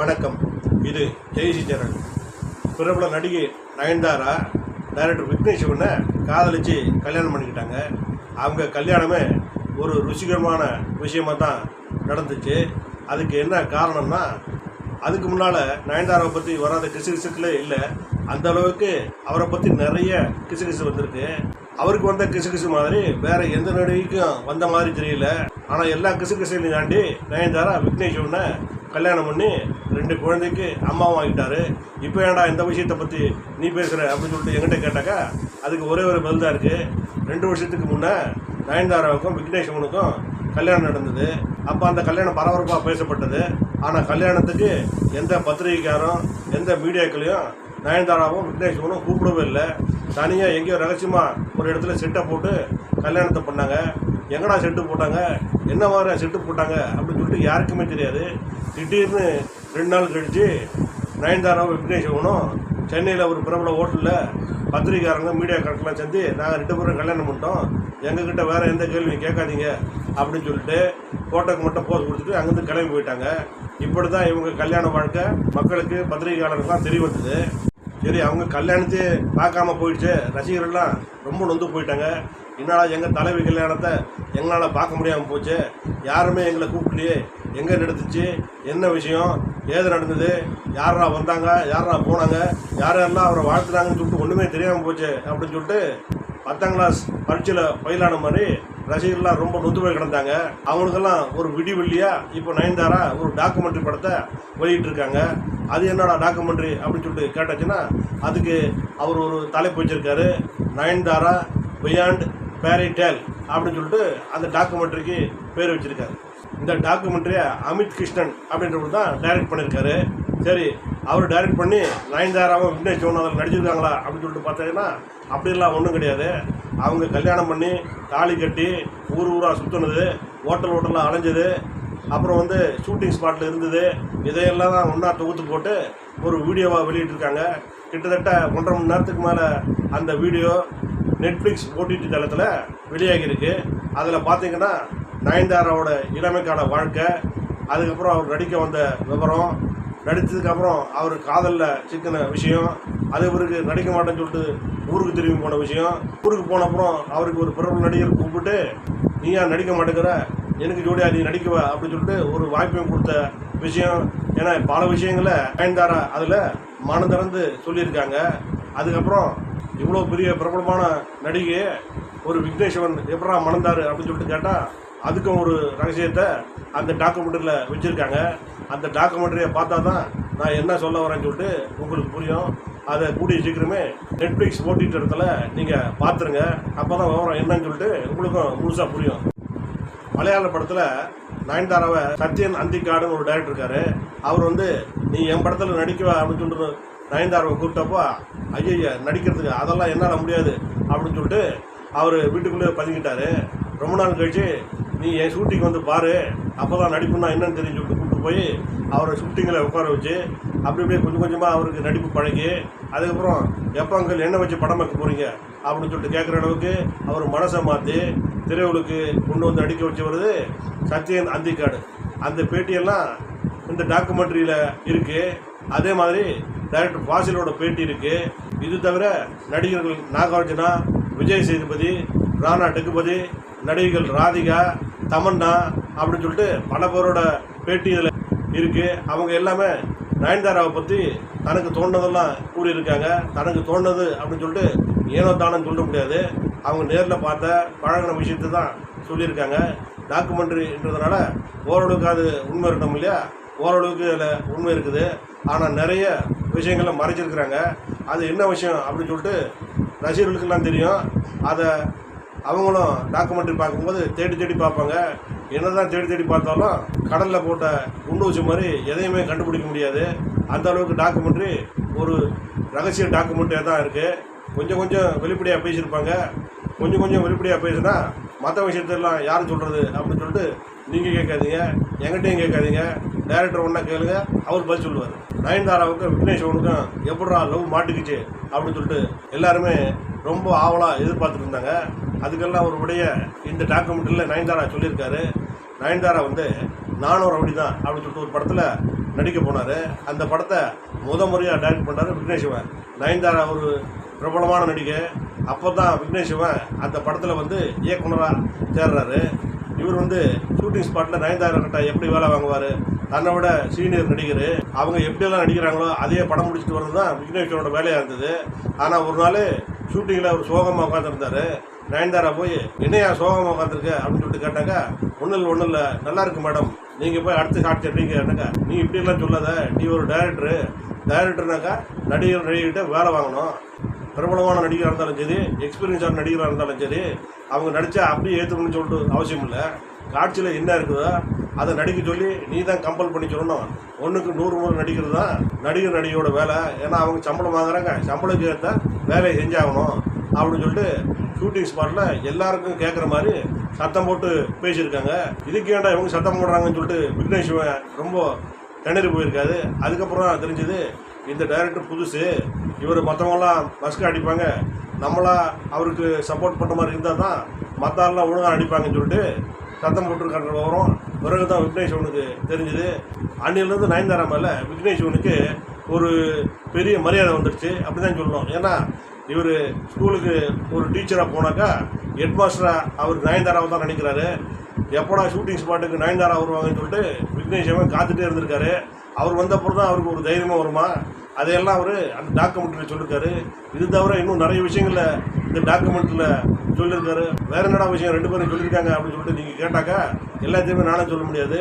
வணக்கம். இது ஜெயசி சேனல். பிரபல நடிகை நயன்தாரா டைரக்டர் விக்னேஷ் சிவனை காதலிச்சு கல்யாணம் பண்ணிக்கிட்டாங்க. அவங்க கல்யாணமே ஒரு ருசிகரமான விஷயமா தான் நடந்துச்சு. அதுக்கு என்ன காரணம்னா அதுக்கு முன்னால் நயன்தாராவை பற்றி வராத கிசுகிசுக்களே இல்லை. அந்த அளவுக்கு அவரை பற்றி நிறைய கிசுகிசு வந்திருக்கு. அவருக்கு வந்த கிசுகிசு மாதிரி வேற எந்த நடிகைக்கும் வந்த மாதிரி தெரியல. ஆனால் எல்லா கிசுகிசையும் தாண்டி நயன்தாரா விக்னேஷ் கல்யாணம் பண்ணி ரெண்டு குழந்தைக்கு அம்மாவும் வாங்கிட்டாரு. இப்போ ஏன்டா இந்த விஷயத்தை பற்றி நீ பேசுகிற அப்படின்னு சொல்லிட்டு என்கிட்ட கேட்டாக்கா அதுக்கு ஒரே ஒரு பதில் தான் இருக்குது ரெண்டு வருஷத்துக்கு முன்னே நயன்தாராவுக்கும் விக்னேஷ்வனுக்கும் கல்யாணம் நடந்தது. அப்போ அந்த கல்யாணம் பரபரப்பாக பேசப்பட்டது. ஆனால் கல்யாணத்துக்கு எந்த பத்திரிகைக்காரும் எந்த மீடியாக்களையும் நயன்தாராவும் விக்னேஷ்வனும் கூப்பிடவே இல்லை. தனியாக எங்கேயோ ரகசியமாக ஒரு இடத்துல செட்டை போட்டு கல்யாணத்தை பண்ணாங்க. எங்கடா செட்டு போட்டாங்க? என்ன மாதிரி செட்டு போட்டாங்க? அப்படின்னு சொல்லிட்டு யாருக்குமே தெரியாது. திடீர்னு ரெண்டு நாள் கழித்து நயன்தாராவும் விக்னேஷ் சென்னையில் ஒரு பிரபல ஹோட்டலில் பத்திரிக்காரங்க கணக்கெலாம் சேர்ந்து நாங்கள் ரெண்டு பேரும் கல்யாணம் பண்ணிட்டோம். எங்ககிட்ட வேறு எந்த கேள்வியும் கேட்காதீங்க அப்படின்னு சொல்லிட்டு ஃபோட்டோக்கு மட்டும் போஸ் கொடுத்துட்டு அங்கேருந்து கிளம்பி போயிட்டாங்க. இப்படி தான் இவங்க கல்யாண வாழ்க்கை மக்களுக்கு பத்திரிகையாளருக்கெல்லாம் தெரிய வந்தது. சரி அவங்க கல்யாணத்தையே பார்க்காம போயிடுச்சு. ரசிகர்கள்லாம் ரொம்ப நொந்து போயிட்டாங்க. என்னால் எங்கள் தலைவி கல்யாணத்தை எங்களால் பார்க்க முடியாமல் போச்சு. யாருமே எங்களை கூப்பிடலையே. எங்கே நடந்துச்சு என்ன விஷயம்? ஏது நடந்தது? யாரா வந்தாங்க? யாரா போனாங்க? யார் யாரெல்லாம் அவரை வாழ்த்துனாங்கன்னு சொல்லிட்டு ஒன்றுமே தெரியாமல் போச்சு அப்படின்னு சொல்லிட்டு பத்தாம் கிளாஸ் பரீட்சையில் ஃபெயிலான மாதிரி ரசிகர்லாம் ரொம்ப நொந்து போய் கிடந்தாங்க. அவங்களுக்கெல்லாம் ஒரு விடிவெள்ளியா இப்போ நயன்தாரா ஒரு டாக்குமெண்ட்ரி படத்தை வெளியிட்டிருக்காங்க. அது என்னடா டாக்குமெண்ட்ரி அப்படின்னு சொல்லிட்டு கேட்டாச்சுன்னா அதுக்கு அவர் ஒரு தலைப்பு வச்சுருக்காரு. நயன்தாரா பியாண்ட் பேரி டேல் அப்படின்னு சொல்லிட்டு அந்த டாக்குமெண்ட்ரிக்கு பேர் வச்சுருக்காரு. இந்த டாக்குமெண்ட்ரியை அமித் கிருஷ்ணன் அப்படின்றவர் தான் டைரக்ட் பண்ணியிருக்காரு சரி அவர் டைரக்ட் பண்ணி நயன்தாராவும் விக்னேஷ் ஜோன் அதில் நடிச்சிருக்காங்களா அப்படின்னு சொல்லிட்டு பார்த்தீங்கன்னா அப்படிலாம் ஒன்றும் கிடையாது. அவங்க கல்யாணம் பண்ணி தாலி கட்டி ஊர் ஊராக சுற்றுனது ஹோட்டல் ஹோட்டலில் அலைஞ்சது அப்புறம் வந்து ஷூட்டிங் ஸ்பாட்டில் இருந்தது. இதையெல்லாம் தான் ஒன்றா தொகுத்து போட்டு ஒரு வீடியோவாக வெளியிட்டிருக்காங்க. கிட்டத்தட்ட ஒன்றரை மணி நேரத்துக்கு மேலே அந்த வீடியோ நெட்ஃப்ளிக்ஸ் ஓடிடி தளத்தில் வெளியாகியிருக்கு. அதில் பார்த்தீங்கன்னா நயன்தாராவோட இளமைக்கான வாழ்க்கை அதுக்கப்புறம் அவர் நடிக்க வந்த விவரம் நடித்ததுக்கப்புறம் அவர் காதலில் சிக்கின விஷயம் அது பிறகு நடிக்க மாட்டேன்னு சொல்லிட்டு ஊருக்கு திரும்பி போன விஷயம் ஊருக்கு போன அப்புறம் அவருக்கு ஒரு பிரபல நடிகர் கூப்பிட்டு நீ ஏன் நடிக்க மாட்டேங்கிற? எனக்கு ஜோடியா நீ நடிக்கவ? அப்படின்னு சொல்லிட்டு ஒரு வாய்ப்பையும் கொடுத்த விஷயம். ஏன்னா பல விஷயங்களை நயன்தாரா அதில் மனம் திறந்து சொல்லியிருக்காங்க. அதுக்கப்புறம் இவ்வளோ பெரிய பிரபலமான நடிகை ஒரு விக்னேஸ்வரன் எப்படா மணந்தாரு அப்படின்னு சொல்லிட்டு கேட்டால் அதுக்கும் ஒரு ரகசியத்தை அந்த டாக்குமெண்ட்ரியில் வச்சுருக்காங்க. அந்த டாக்குமெண்ட்ரியை பார்த்தா தான் நான் என்ன சொல்ல வரேன்னு சொல்லிட்டு உங்களுக்கு புரியும். அதை கூடிய சீக்கிரமே நெட்ஃப்ளிக்ஸ் ஓட்டிட்டு இடத்துல நீங்கள் பார்த்துருங்க. அப்போ தான் விவரம் என்னன்னு சொல்லிட்டு உங்களுக்கும் முழுசாக புரியும். மலையாள படத்தில் நயன்தாராவை சத்யன் அந்திக்காடுன்னு ஒரு டைரக்டர் இருக்காரு. அவர் வந்து நீ என் படத்தில் நடிக்க அப்படின்னு சொல்லிட்டு நயன்தாராவை கூப்பிட்டப்போ ஐயா நடிக்கிறதுக்கு அதெல்லாம் என்னால் முடியாது அப்படின்னு சொல்லிட்டு அவர் வீட்டுக்குள்ளே பதுங்கிட்டார். ரொம்ப நாள் கழிச்சு நீ என் ஷூட்டிங் வந்து பாரு. அப்போ தான் நடிப்புன்னா என்னன்னு தெரியும் சொல்லிட்டு கூப்பிட்டு போய் அவரை ஷூட்டிங்கில் உட்கார வச்சு அப்படி அப்படியே கொஞ்சம் கொஞ்சமாக அவருக்கு நடிப்பு பழகி அதுக்கப்புறம் எப்போ அங்கே என்ன வச்சு படம் வைக்க போகிறீங்க அப்படின்னு சொல்லிட்டு கேட்குற அளவுக்கு அவர் மனசை மாற்றி திரையுலுக்கு கொண்டு வந்து நடிக்க வச்சு வருது சத்யன் அந்திக்காடு. அந்த பேட்டியெல்லாம் இந்த டாக்குமெண்ட்ரியில் இருக்குது அதே மாதிரி டைரக்டர் ஃபாசிலோட பேட்டி இருக்குது இது தவிர நடிகர்கள் நாகார்ஜுனா விஜய் சேதுபதி ராணா டெகுபதி நடிகர்கள் ராதிகா தமன்னா அப்படின்னு சொல்லிட்டு பல பேரோட பேட்டி இதில் இருக்குது அவங்க எல்லாமே நயன்தாராவை பற்றி தனக்கு தோணுனதெல்லாம் கூறியிருக்காங்க. தனக்கு தோணுது அப்படின்னு சொல்லிட்டு ஏனோ தானம் சொல்ல முடியாது. அவங்க நேரில் பார்த்த பழகின விஷயத்தை தான் சொல்லியிருக்காங்க. டாக்குமெண்ட்ரின்றதுனால ஓரளவுக்கு அது உண்மை இருக்கணும் இல்லையா? ஓரளவுக்கு அதில் உண்மை இருக்குது. ஆனால் நிறைய விஷயங்களை மறைச்சிருக்கிறாங்க. அது என்ன விஷயம் அப்படின்னு சொல்லிட்டு ரசிகர்களுக்கெல்லாம் தெரியும். அதை அவங்களும் டாக்குமெண்ட்ரி பார்க்கும்போது தேடி தேடி பார்ப்பாங்க. என்னதான் தேடி தேடி பார்த்தாலும் கடலில் போட்ட குண்டு வச்ச மாதிரி எதையுமே கண்டுபிடிக்க முடியாது. அந்த அளவுக்கு டாக்குமெண்ட்ரி ஒரு ரகசிய டாக்குமெண்ட்ரியாக தான் இருக்குது கொஞ்சம் கொஞ்சம் வெளிப்படையாக பேசியிருப்பாங்க. கொஞ்சம் கொஞ்சம் வெளிப்படையாக பேசினா மற்ற விஷயத்தெல்லாம் யார் சொல்கிறது அப்படின்னு சொல்லிட்டு நீங்கள் கேட்காதீங்க என்கிட்டயும் கேட்காதீங்க. டேரக்டர் ஒன்றா கேளுங்க அவர் பதில் சொல்லுவார். நயன்தாராவுக்கும் விக்னேஷ்வனுக்கும் எப்படா லவ் மாட்டுக்குச்சு அப்படின்னு சொல்லிட்டு எல்லாருமே ரொம்ப ஆவலாக எதிர்பார்த்துட்டு இருந்தாங்க. அதுக்கெல்லாம் அவருடைய இந்த டாக்குமெண்ட்டில் நயன்தாரா சொல்லியிருக்காரு. நயன்தாரா வந்து நானும் ரவுடி தான் அப்படின்னு சொல்லிட்டு ஒரு படத்தில் நடிக்க போனார். அந்த படத்தை முத முறையாக டைரக்ட் பண்ணார் விக்னேஷ்வன் நயன்தாரா ஒரு பிரபலமான நடிகை. அப்போ தான் விக்னேஷ்வன் அந்த படத்தில் வந்து இயக்குனராக சேர்றாரு இவர் வந்து ஷூட்டிங் ஸ்பாட்டில் நயன்தாரா கிட்ட எப்படி வேலை வாங்குவார் தன்னை விட சீனியர் நடிகர் அவங்க எப்படியெல்லாம் நடிக்கிறாங்களோ அதே படம் முடிச்சுட்டு வர்றது தான் விக்னேஸ்வரோட வேலையாக இருந்தது. ஆனால் ஒரு நாள் ஷூட்டிங்கில் அவர் சோகமாக உட்காந்துருந்தாரு நயன்தாரா போய் என்னையா சோகமாக உட்காந்துருக்க அப்படின்னு சொல்லிட்டு கேட்டாங்க ஒன்றும் இல்லை ஒன்றும் இல்லை நல்லா இருக்கு மேடம். நீங்கள் போய் அடுத்த காட்சி எடுறீங்க கேட்டாங்க நீ இப்படிலாம் சொல்லாத. நீ ஒரு டைரக்டரு டைரக்டர்னாக்கா நடிகர் நடிகர்கிட்ட வேலை வாங்கணும். பிரபலமான நடிகராக இருந்தாலும் சரி எக்ஸ்பீரியன்ஸான நடிகராக இருந்தாலும் சரி அவங்க நடித்தா அப்படியே ஏற்றுக்கணும்னு சொல்லிட்டு அவசியம் இல்லை. காட்சியில் என்ன இருக்குதோ அதை நடிக்க சொல்லி நீ தான் கம்பல் பண்ணி சொல்லணும். ஒன்றுக்கு நூறு முறை நடிக்கிறது தான் நடிகர் நடிகையோட வேலை. ஏன்னா அவங்க சம்பளம் வாங்குறாங்க. சம்பளம் சேர்த்தா வேலையை செஞ்சாகணும். அப்படின்னு சொல்லிட்டு ஷூட்டிங் ஸ்பாட்டில் எல்லாருக்கும் கேட்குற மாதிரி சத்தம் போட்டு பேசியிருக்காங்க. இதுக்கு ஏன்டா இவங்க சத்தம் போடுறாங்கன்னு சொல்லிட்டு விக்னேஷ் ரொம்ப திணறி போயிருக்காது அதுக்கப்புறம் தெரிஞ்சது இந்த டைரக்டர் புதுசு இவர் மற்றவங்களாம் மஸ்க அடிப்பாங்க. நம்மளா அவருக்கு சப்போர்ட் பண்ணுற மாதிரி இருந்தால் தான் மற்ற ஆள்லாம் ஒழுங்காக அடிப்பாங்கன்னு சொல்லிட்டு சத்தம் போட்டுருக்காங்க வரும் பிறகு தான் விக்னேஷ் உனக்கு தெரிஞ்சுது. அன்னிலேருந்து நயன்தாரா மேலே விக்னேஷ் விக்னேஷ்வனுக்கு ஒரு பெரிய மரியாதை வந்துடுச்சு அப்படி தான் சொல்லணும். ஏன்னா இவர் ஸ்கூலுக்கு ஒரு டீச்சராக போனாக்கா ஹெட் மாஸ்டராக அவர் நயன்தாராவை தான் நினைக்கிறாரு. எப்போடா ஷூட்டிங் ஸ்பாட்டுக்கு நயன்தாரா வருவாங்கன்னு சொல்லிட்டு விக்னேஷ்வன் காத்துட்டே இருந்திருக்காரு. அவர் வந்தப்பறம் தான் அவருக்கு ஒரு தைரியமாக வருமா? அதையெல்லாம் அவர் அந்த டாக்குமெண்ட்டில் சொல்லியிருக்காரு இது தவிர இன்னும் நிறைய விஷயங்களில் இந்த டாக்குமெண்ட்டில் சொல்லியிருக்காரு வேற என்னடா விஷயம்? ரெண்டு பேரும் சொல்லியிருக்காங்க அப்படின்னு சொல்லிட்டு நீங்கள் கேட்டாக்கா எல்லாத்தையுமே நானே சொல்ல முடியாது.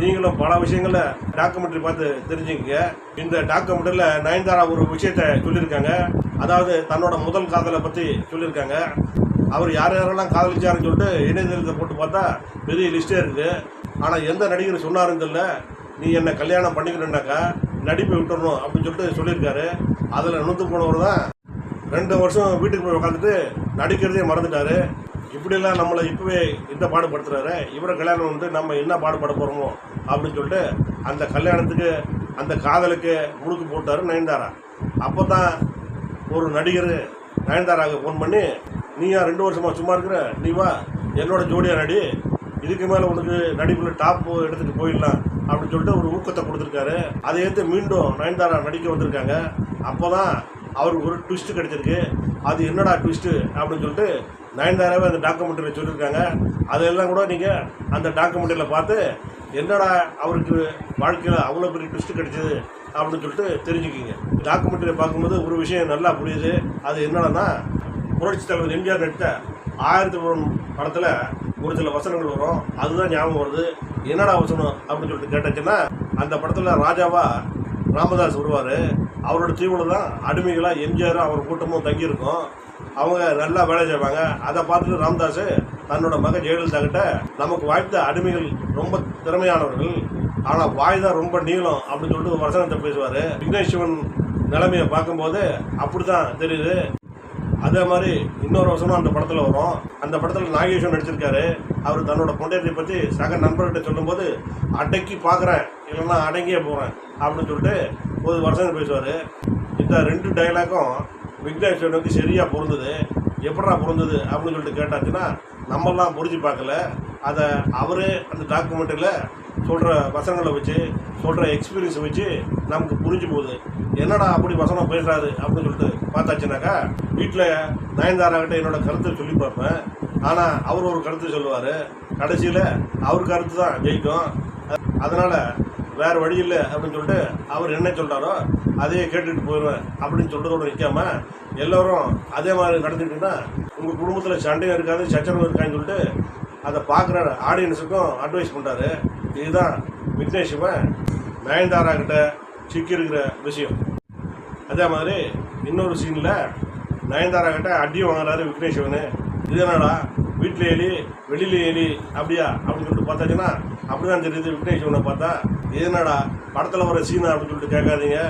நீங்களும் பல விஷயங்கள டாக்குமெண்ட்ரி பார்த்து தெரிஞ்சுக்கங்க. இந்த டாக்குமெண்ட்ரியில் நயன்தாரா ஒரு விஷயத்த சொல்லியிருக்காங்க. அதாவது தன்னோட முதல் காதலை பற்றி சொல்லியிருக்காங்க. அவர் யார் யாரெல்லாம் காதலிச்சாருன்னு சொல்லிட்டு இணையதளத்தை போட்டு பார்த்தா பெரிய லிஸ்ட்டே இருக்குது ஆனால் எந்த நடிகர் சொன்னாருன்னு தெரியல. நீ என்னை கல்யாணம் பண்ணிக்கணுன்னாக்கா நடிப்பை விட்டுறணும் அப்படின்னு சொல்லிட்டு சொல்லியிருக்காரு. அதில் நூற்று போனவர் தான். ரெண்டு வருஷம் வீட்டுக்கு போய் உட்காந்துட்டு நடிக்கிறதே மறந்துட்டாரு. இப்படியெல்லாம் நம்மளை இப்போவே இந்த பாடுபடுத்துறாரு இவரை கல்யாணம் வந்து நம்ம என்ன பாடுபட போகிறோமோ அப்படின்னு சொல்லிட்டு அந்த கல்யாணத்துக்கு அந்த காதலுக்கு முழுக்கு போட்டார் நயன்தாரா. அப்போ தான் ஒரு நடிகர் நயன்தாராவுக்கு ஃபோன் பண்ணி நீயா ரெண்டு வருஷமா சும்மா இருக்கிற? நீ வா என்னோட ஜோடியாக நடி. இதுக்கு மேலே உனக்கு நடிப்பில் டாப் எடுத்துகிட்டு போயிடலாம் அப்படின்னு சொல்லிட்டு ஒரு ஊக்கத்தை கொடுத்துருக்காரு. அதை ஏற்று மீண்டும் நயன்தாரா நடிக்க வந்திருக்காங்க. அப்போ தான் அவருக்கு ஒரு ட்விஸ்ட்டு கிடச்சிருக்கு. அது என்னடா ட்விஸ்ட்டு அப்படின்னு சொல்லிட்டு நயன்தாராவே அந்த டாக்குமெண்ட்ரியில் சொல்லியிருக்காங்க. அதெல்லாம் கூட நீங்கள் அந்த டாக்குமெண்ட்ரியில் பார்த்து என்னடா அவருக்கு வாழ்க்கையில் அவ்வளோ பெரிய ட்விஸ்ட் கிடைச்சது? அப்படின்னு சொல்லிட்டு தெரிஞ்சுக்கிங்க. டாக்குமெண்ட்ரியை பார்க்கும்போது ஒரு விஷயம் நல்லா புரியுது. அது என்னடான்னா புரட்சி தலைவர் எம்ஜிஆர் நடித்த ஆயிரத்தி ஒரு படத்தில் ஒரு சில வசனங்கள் வரும். அதுதான் ஞாபகம் வருது. என்னடா வசனம்? அப்படின்னு சொல்லிட்டு கேட்டாச்சுன்னா அந்த படத்தில் ராஜாவா ராமதாஸ் வருவார். அவரோட தீவுல தான் அடிமைகளாக எம்ஜிஆரும் அவர் கூட்டமும் தங்கியிருக்கும். அவங்க நல்லா வேலை செய்வாங்க. அதை பார்த்துட்டு ராம்தாஸ் தன்னோட மக ஜெயலலிதா கிட்ட நமக்கு வாய்த்த அடிமைகள் ரொம்ப திறமையானவர்கள். ஆனால் வாய் தான் ரொம்ப நீளம் அப்படின்னு சொல்லிட்டு வசனத்தை பேசுவார். விக்னேஸ்வரன் நிலைமையை பார்க்கும்போது அப்படி தான் தெரியுது. அதே மாதிரி இன்னொரு வருஷமும் அந்த படத்தில் வரும். அந்த படத்தில் நாகேஸ்வரன் நடிச்சிருக்காரு. அவர் தன்னோட பொண்டையத்தை பற்றி சக நண்பர்கிட்ட சொல்லும்போது அடக்கி பார்க்குறேன் இல்லைன்னா அடங்கியே போகிறேன் அப்படின்னு சொல்லிட்டு ஒரு வருஷம் பேசுவார். இந்த ரெண்டு டைலாக்கும் விக்னேஸ்வரனுக்கு சரியாக பொருந்தது. எப்படா பொருந்தது அப்படின்னு சொல்லிட்டு கேட்டாச்சுன்னா நம்மெல்லாம் புரிஞ்சு பார்க்கல. அதை அவரே அந்த டாக்குமெண்ட்டில் சொல்கிற வசனங்களை வச்சு சொல்கிற எக்ஸ்பீரியன்ஸை வச்சு நமக்கு புரிஞ்சு போகுது. என்னடா அப்படி வசனம் பேசுறாரு அப்படின்னு சொல்லிட்டு பார்த்தாச்சுனாக்கா வீட்டில் நயன்தாராகிட்ட என்னோடய என்னோட கருத்தை சொல்லி பார்ப்பேன். ஆனால் அவர் ஒரு கருத்து சொல்லுவார். கடைசியில் அவர் கருத்து தான் ஜெயிக்கும். அதனால் வேறு வழி இல்லை அப்படின்னு சொல்லிட்டு அவர் என்ன சொல்கிறாரோ அதையே கேட்டுட்டு போயிடுவேன் அப்படின்னு சொல்கிறதோட நிற்காம எல்லோரும் அதே மாதிரி நடந்துக்கிட்டீங்கன்னா உங்கள் குடும்பத்தில் சண்டையும் இருக்காது சச்சரவும் இருக்கான்னு சொல்லிட்டு அதை பார்க்குற ஆடியன்ஸுக்கும் அட்வைஸ் பண்ணுறாரு இதுதான் விக்னேஷ் சிவன் நயன்தாரா கிட்ட சிக்கியிருக்கிற விஷயம். அதே மாதிரி இன்னொரு சீனில் நயன்தாரா கிட்ட அடியும் வாங்குறாரு விக்னேஷ் சிவனு. இது வீட்டில் எலி வெளியில் எலி அப்படியா? அப்படின்னு சொல்லிட்டு பார்த்தாச்சுன்னா அப்படிதான் தெரியுது. விக்னேஷ் இவனை பார்த்தா என்னடா படத்தில் வர சீனா? அப்படின்னு சொல்லிட்டு கேட்காதீங்க.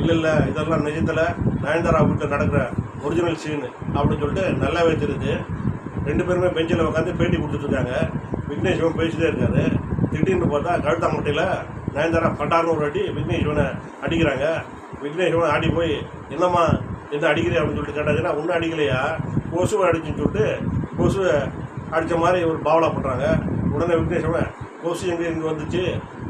இல்லை இல்லை இதெல்லாம் நிஜத்தில் நயன்தாரா வீட்டில் நடக்கிற ஒரிஜினல் சீனு அப்படின்னு சொல்லிட்டு நல்லாவே தெரியுது. ரெண்டு பேருமே பெஞ்சில் உட்காந்து பேட்டி கொடுத்துட்ருக்காங்க விக்னேஷ் இவன் பேசிட்டே இருக்காரு. திடீர்னு பார்த்தா கழுத்தா முட்டையில் நயன்தாரா பட்டார்னு ஒரு அடி விக்னேஷ் இவனை அடிக்கிறாங்க. விக்னேஷ் இவனை ஆடி போய் என்னம்மா என்ன அடிக்கிறே அப்படின்னு சொல்லிட்டு கேட்டாச்சுன்னா ஒன்றும் அடிக்கலையா? கொசுவை அடிச்சுன்னு சொல்லிட்டு கொசுவை அடித்த மாதிரி ஒரு பாவலா பண்ணுறாங்க உடனே விக்னேஷன் கொசு எங்கே இங்கே வந்துச்சு.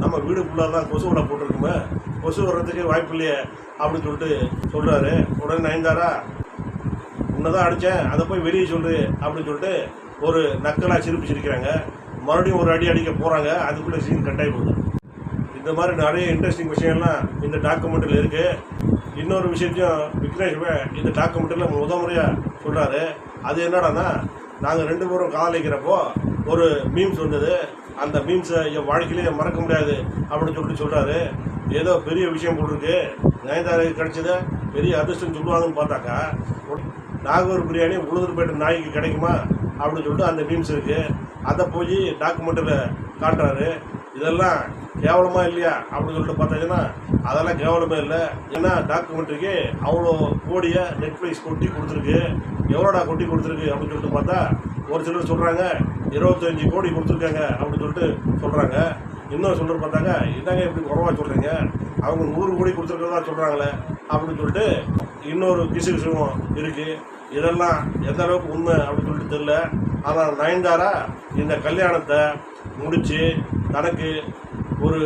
நம்ம வீடு ஃபுல்லாக தான் கொசு விட போட்டிருக்குமே. கொசு வர்றதுக்கு வாய்ப்பு இல்லையே அப்படின்னு சொல்லிட்டு சொல்கிறாரு உடனே நயன்தாரா உன்னை தான் அடித்தேன் அதை போய் வெளியே சொல்லு அப்படின்னு சொல்லிட்டு ஒரு நக்கலாக சிரிப்பு சிரிக்கிறாங்க. மறுபடியும் ஒரு அடி அடிக்க போகிறாங்க அதுக்குள்ளே சீன் கட்டாயி போகுது. இந்த மாதிரி நிறைய இன்ட்ரெஸ்டிங் விஷயம்லாம் இந்த டாக்குமெண்ட்டில் இருக்குது இன்னொரு விஷயத்தையும் விக்னேஷ் இந்த டாக்குமெண்ட்டில் முத முறையாக சொல்கிறாரு அது என்னடான்னா நாங்கள் ரெண்டு பேரும் காதலிக்கிறப்போ ஒரு மீம்ஸ் வந்தது. அந்த மீம்ஸை என் வாழ்க்கையிலே மறக்க முடியாது அப்படின்னு சொல்லிட்டு சொல்கிறாரு ஏதோ பெரிய விஷயம் போட்டிருக்கு. நயன்தாராவுக்கு கிடைச்சத பெரிய அதிர்ஷ்டம் சொல்லுவாங்கன்னு பார்த்தாக்கா நாகூர் பிரியாணி உளுந்தூர்பேட்டை நாய்க்கு கிடைக்குமா அப்படின்னு சொல்லிட்டு அந்த மீம்ஸ் இருக்குது அதை போய் டாக்குமெண்ட்டில் காட்டுறாரு. இதெல்லாம் கேவலமாக இல்லையா அப்படின்னு சொல்லிட்டு பார்த்தீங்கன்னா அதெல்லாம் கேவலமே இல்லை. ஏன்னா டாக்குமெண்ட்ரிக்கு அவ்வளோ கோடியை நெட்ஃப்ளிக்ஸ் கொட்டி கொடுத்துருக்கு. எவ்வளோடா கொட்டி கொடுத்துருக்கு அப்படின்னு சொல்லிட்டு பார்த்தா ஒரு சிலர் சொல்கிறாங்க இருபத்தஞ்சி கோடி கொடுத்துருக்காங்க அப்படின்னு சொல்லிட்டு சொல்கிறாங்க இன்னொரு சொல்கிற பார்த்தாங்க என்னங்க இப்படி குறவாக சொல்கிறீங்க அவங்க நூறு கோடி கொடுத்துருக்கதான் சொல்கிறாங்களே அப்படின்னு சொல்லிட்டு இன்னொரு கிசு கிசுவும் இருக்குது இதெல்லாம் எந்த அளவுக்கு உண்மை அப்படின்னு சொல்லிட்டு தெரில ஆனால் நயன்தாரா இந்த கல்யாணத்தை முடித்து தனக்கு ஒரு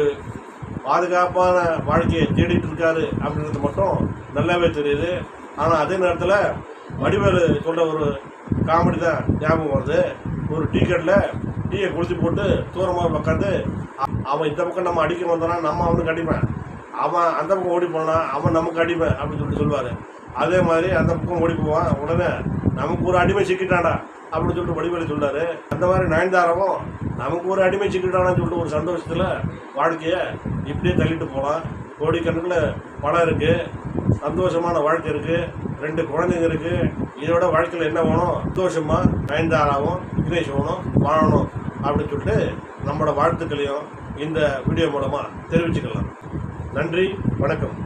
பாதுகாப்பான வாழ்க்கையை தேடிட்டு இருக்காரு அப்படின்றது மட்டும் நல்லாவே தெரியுது. ஆனால் அதே நேரத்தில் வடிவேலு சொல்கிற ஒரு காமெடி தான் ஞாபகம் வருது. ஒரு டீ டீயை குளிச்சு போட்டு தூரமாக உட்காந்து அவன் இந்த பக்கம் நம்ம அடிக்க வந்தானா நம்ம அவனுக்கு அடிமை அவன் அந்த பக்கம் ஓடி போனான் அவன் நமக்கு அடிமை அப்படின்னு சொல்லிட்டு சொல்லுவார். அதே மாதிரி அந்த பக்கம் ஓடி போவான். உடனே நமக்கு ஒரு அடிமை சிக்கிட்டாடா அப்படின்னு சொல்லிட்டு வடிவேலு சொல்றாரு. அந்த மாதிரி நயன்தாராவும் நமக்கு ஒரு அடிமை சிக்கிட்டானு சொல்லிட்டு ஒரு சந்தோஷத்தில் வாழ்க்கையை இப்படியே தள்ளிட்டு போகலாம் கோடிக்கணக்கில் பணம் இருக்குது சந்தோஷமான வாழ்க்கை இருக்குது ரெண்டு குழந்தைங்க இருக்குது இதோட வாழ்க்கையில் என்ன வேணும்? சந்தோஷமாக நயன்தாராவும் விக்னேஷவனும் வாழணும் அப்படின்னு சொல்லிட்டு நம்மளோட வாழ்த்துக்களையும் இந்த வீடியோ மூலமாக தெரிவிச்சுக்கலாம். நன்றி வணக்கம்.